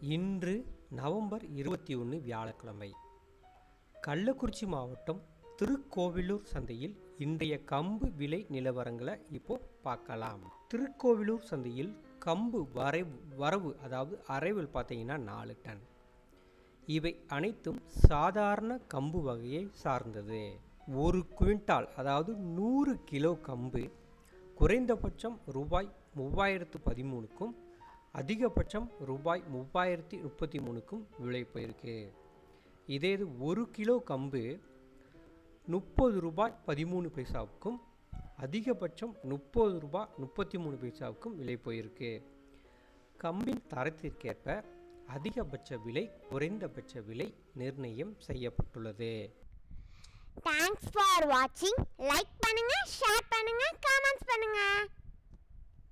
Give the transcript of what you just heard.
இன்று நவம்பர் இருபத்தி ஒன்று வியாழக்கிழமை. கள்ளக்குறிச்சி மாவட்டம் திருக்கோவிலூர் சந்தையில் இன்றைய கம்பு விலை நிலவரங்களை இப்போ பார்க்கலாம். திருக்கோவிலூர் சந்தையில் கம்பு வரைவு வரவு அதாவது அரைவல் பார்த்தீங்கன்னா நாலு டன். இவை அனைத்தும் சாதாரண கம்பு வகையை சார்ந்தது. ஒரு குவிண்டால் அதாவது நூறு கிலோ கம்பு குறைந்தபட்சம் ரூபாய் மூவாயிரத்து பதிமூணுக்கும் அதிகபட்சம் ரூபாய் மூவாயிரத்தி முப்பத்தி மூணுக்கும் விலை போயிருக்கு. இதே இது ஒரு கிலோ கம்பு முப்பது ரூபாய் பதிமூணு பைசாவுக்கும் அதிகபட்சம் முப்பது ரூபாய் முப்பத்தி மூணு பைசாவுக்கும் விலை போயிருக்கு. கம்பின் தரத்திற்கேற்ப அதிகபட்ச விலை குறைந்தபட்ச விலை நிர்ணயம் செய்யப்பட்டுள்ளது. தேங்க்ஸ் ஃபார் வாட்சிங் லைக் பண்ணுங்கள்